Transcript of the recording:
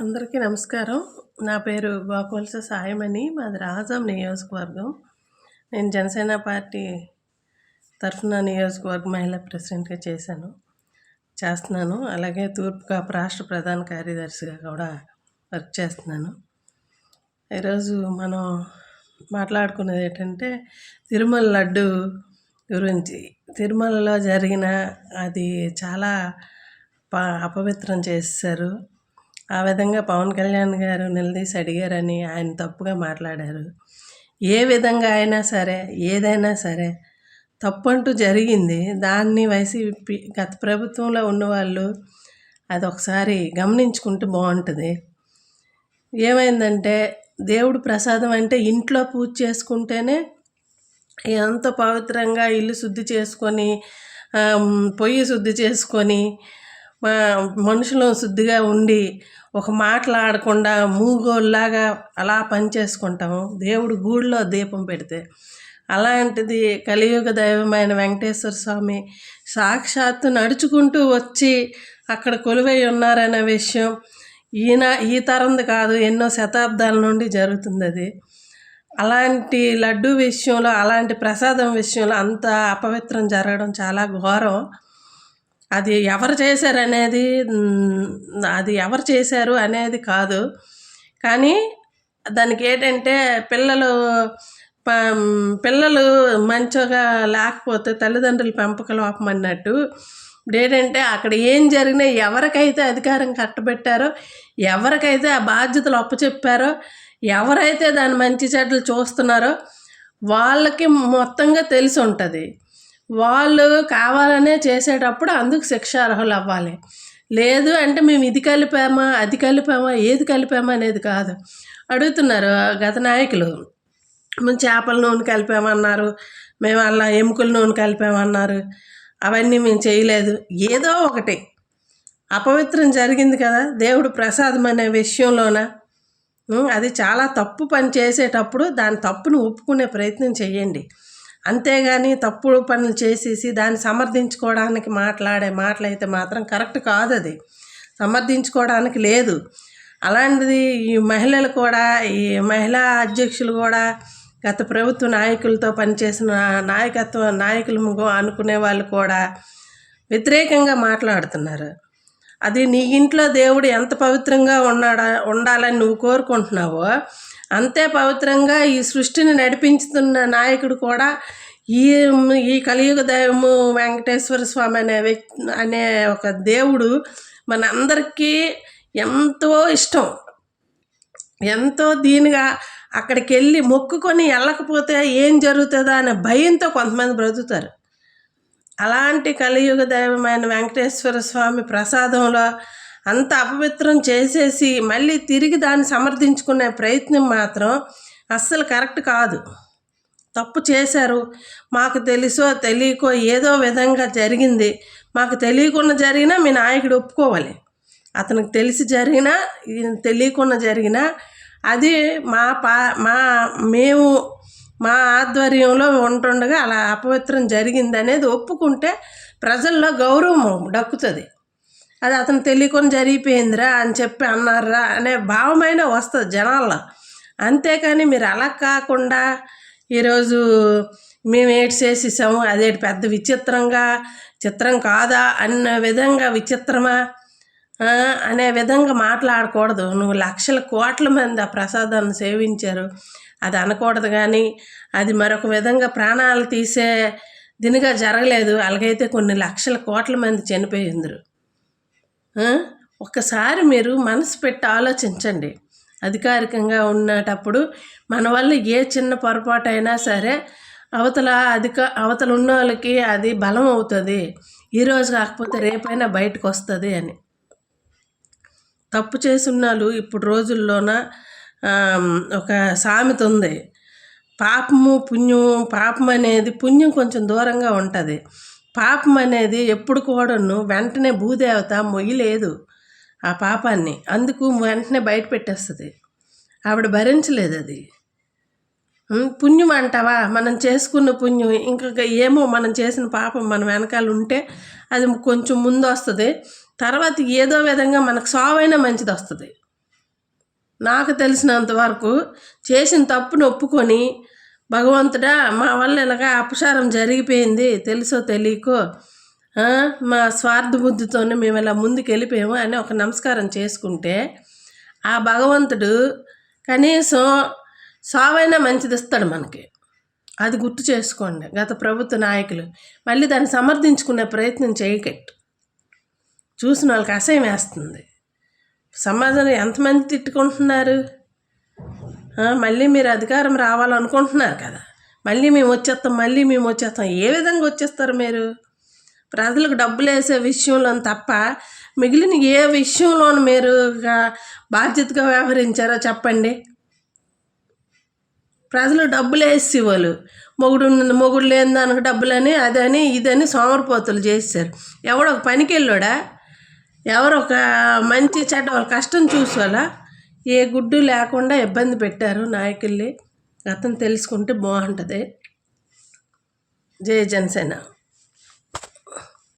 అందరికీ నమస్కారం. నా పేరు గోకువలస సాయమని మాది రాజాం నియోజకవర్గం. నేను జనసేన పార్టీ తరఫున నియోజకవర్గ మహిళా ప్రెసిడెంట్గా చేశాను. చేస్తున్నాను. అలాగే తూర్పు కాపు రాష్ట్ర ప్రధాన కార్యదర్శిగా కూడా వర్క్ చేస్తున్నాను. ఈరోజు మనం మాట్లాడుకునేది ఏంటంటే తిరుమల లడ్డు గురించి. తిరుమలలో జరిగిన అది చాలా ప అపవిత్రం చేశారు. ఆ విధంగా పవన్ కళ్యాణ్ గారు నిలదీసి అడిగారని ఆయన తప్పుగా మాట్లాడారు. ఏ విధంగా అయినా సరే ఏదైనా సరే తప్పు అంటూ జరిగింది. దాన్ని వైసీపీ గత ప్రభుత్వంలో ఉన్నవాళ్ళు అది ఒకసారి గమనించుకుంటే బాగుంటుంది. ఏమైందంటే దేవుడు ప్రసాదం అంటే ఇంట్లో పూజ చేసుకుంటేనే ఎంత పవిత్రంగా ఇల్లు శుద్ధి చేసుకొని పొయ్యి శుద్ధి చేసుకొని మనుషులు శుద్ధిగా ఉండి ఒక మాట్లాడకుండా మూగోళ్ళలాగా అలా పనిచేసుకుంటాము దేవుడు గూడిలో దీపం పెడితే. అలాంటిది కలియుగ దైవమైన వెంకటేశ్వర స్వామి సాక్షాత్తు నడుచుకుంటూ వచ్చి అక్కడ కొలువై ఉన్నారనే విషయం ఈయన ఈ తరంది కాదు ఎన్నో శతాబ్దాల నుండి జరుగుతుంది అది. అలాంటి లడ్డు విషయంలో అలాంటి ప్రసాదం విషయంలో అంత అపవిత్రం జరగడం చాలా ఘోరం. అది ఎవరు చేశారు అనేది అది ఎవరు చేశారు అనేది కాదు. కానీ దానికి ఏంటంటే పిల్లలు పిల్లలు మంచిగా లేకపోతే తల్లిదండ్రులు పెంపక లోపం అన్నట్టు ఏంటంటే అక్కడ ఏం జరిగినా ఎవరికైతే అధికారం కట్టబెట్టారో ఎవరికైతే ఆ బాధ్యతలు అప్పచెప్పారో ఎవరైతే దాని మంచి చెడ్డలు చూస్తున్నారో వాళ్ళకి మొత్తంగా తెలిసి ఉంటుంది వాళ్ళు కావాలనే చేసేటప్పుడు అందుకు శిక్ష అర్హులు అవ్వాలి. లేదు అంటే మేము ఇది కలిపామా అది కలిపామా ఏది కలిపామా అనేది కాదు. అడుగుతున్నారు గత నాయకులు. మేము చేపల నూనె కలిపామన్నారు మేము అలా ఎముకల నూనె కలిపామన్నారు. అవన్నీ మేము చేయలేదు. ఏదో ఒకటి. అపవిత్రం జరిగింది కదా దేవుడు ప్రసాదం అనే విషయంలోన అది చాలా తప్పు పని చేసేటప్పుడు దాని తప్పును ఒప్పుకునే ప్రయత్నం చేయండి. అంతేగాని తప్పుడు పనులు చేసేసి దాన్ని సమర్థించుకోవడానికి మాట్లాడే మాటలైతే మాత్రం కరెక్ట్ కాదు అది. సమర్థించుకోవడానికి లేదు. అలాంటిది ఈ మహిళలు కూడా ఈ మహిళా అధ్యక్షులు కూడా గత ప్రభుత్వ నాయకులతో పనిచేసిన నాయకత్వ నాయకులు అనుకునే వాళ్ళు కూడా వ్యతిరేకంగా మాట్లాడుతున్నారు. అది నీ ఇంట్లో దేవుడు ఎంత పవిత్రంగా ఉన్నాడా ఉండాలని నువ్వు కోరుకుంటున్నావో అంతే పవిత్రంగా ఈ సృష్టిని నడిపించుతున్న నాయకుడు కూడా ఈ ఈ కలియుగ దైవము వెంకటేశ్వర స్వామి అనే వ్యక్తి అనే ఒక దేవుడు మన అందరికీ ఎంతో ఇష్టం. ఎంతో దీనిగా అక్కడికి వెళ్ళి మొక్కుకొని వెళ్ళకపోతే ఏం జరుగుతుందా అనే భయంతో కొంతమంది బ్రతుకుతారు. అలాంటి కలియుగ దైవమైన వెంకటేశ్వర స్వామి ప్రసాదంలో అంత అపవిత్రం చేసేసి మళ్ళీ తిరిగి దాన్ని సమర్థించుకునే ప్రయత్నం మాత్రం అస్సలు కరెక్ట్ కాదు. తప్పు చేశారు. మాకు తెలుసో తెలియకో ఏదో విధంగా జరిగింది. మాకు తెలియకుండా జరిగినా మీ నాయకుడు ఒప్పుకోవాలి. అతనికి తెలిసి జరిగినా తెలియకుండా జరిగినా అది మా పా మా మేము మా ఆధ్వర్యంలో ఉంటుండగా అలా అపవిత్రం జరిగిందనేది ఒప్పుకుంటే ప్రజల్లో గౌరవం దక్కుతుంది అది అతను తెలియకుండా జరిగిపోయిందిరా అని చెప్పి అన్నారా అనే భావమైన వస్తుంది జనాల్లో. అంతేకాని మీరు అలా కాకుండా ఈరోజు మేము ఏటి చేసేసాము అదేటి పెద్ద విచిత్రంగా చిత్రం కాదా అన్న విధంగా విచిత్రమా? అనే విధంగా మాట్లాడకూడదు. నువ్వు లక్షల కోట్ల మంది ఆ ప్రసాదాన్ని సేవించారు. అది అనకూడదు కానీ అది మరొక విధంగా ప్రాణాలు తీసే దినిగా జరగలేదు. అలాగైతే కొన్ని లక్షల కోట్ల మంది చనిపోయిందరు. ఒక్కసారి మీరు మనసు పెట్టి ఆలోచించండి. అధికారికంగా ఉన్నటప్పుడు మన వల్ల ఏ చిన్న పొరపాటు అయినా సరే అవతల అధిక అవతల ఉన్న వాళ్ళకి అది బలం అవుతుంది. ఈరోజు కాకపోతే రేపైనా బయటకు వస్తుంది అని. తప్పు చేస్తున్నాళ్ళు ఇప్పుడు రోజుల్లోన ఒక సామెత ఉంది. పాపము పుణ్యం పాపం అనేది పుణ్యం కొంచెం దూరంగా ఉంటుంది. పాపం అనేది ఎప్పుడు కూడాను వెంటనే భూదేవత మొయ్యలేదు ఆ పాపాన్ని. అందుకు వెంటనే బయట పెట్టేస్తుంది. ఆవిడ భరించలేదు అది. పుణ్యం అంటావా? మనం చేసుకున్న పుణ్యం ఇంకా ఏమో మనం చేసిన పాపం మన వెనకాల ఉంటే అది కొంచెం ముందు వస్తుంది తర్వాత ఏదో విధంగా మనకు సావైనా మంచిది వస్తుంది నాకు తెలిసినంత వరకు చేసిన తప్పును ఒప్పుకొని భగవంతుడా మా వల్ల ఇలాగా అపచారం జరిగిపోయింది. తెలుసో తెలియకో? మా స్వార్థ బుద్ధితోనే మేము ఇలా ముందుకు వెళ్ళిపోయాము అని ఒక నమస్కారం చేసుకుంటే ఆ భగవంతుడు కనీసం సావైనా మంచిది ఇస్తాడు మనకి. అది గుర్తు చేసుకోండి. గత ప్రభుత్వ నాయకులు మళ్ళీ దాన్ని సమర్థించుకునే ప్రయత్నం చేయకట్టు. చూసిన వాళ్ళకి అసహ్యం వేస్తుంది. సమాజంలో ఎంతమంది తిట్టుకుంటున్నారు? మళ్ళీ మీరు అధికారం రావాలనుకుంటున్నారు కదా. మళ్ళీ మేము వచ్చేస్తాం మళ్ళీ మేము వచ్చేస్తాం. ఏ విధంగా వచ్చేస్తారు మీరు? ప్రజలకు డబ్బులు వేసే విషయంలో తప్ప మిగిలిన ఏ విషయంలోనూ మీరు బాధ్యతగా వ్యవహరించారో చెప్పండి. ప్రజలు డబ్బులు వేసి వాళ్ళు. మొగుడు మొగుడు లేని దానికి డబ్బులని అదని ఇదని సోమరిపోతులు చేశారు. ఎవడో ఒక పనికి వెళ్ళాడా? ఎవరు ఒక మంచి చెడ్డ వాళ్ళ కష్టం చూసేవాళ్ళ? ఏ గుడ్డు లేకుండా ఇబ్బంది పెట్టారు నాయకుల్ని. అతను తెలుసుకుంటే బాగుంటుంది. జై జనసేన.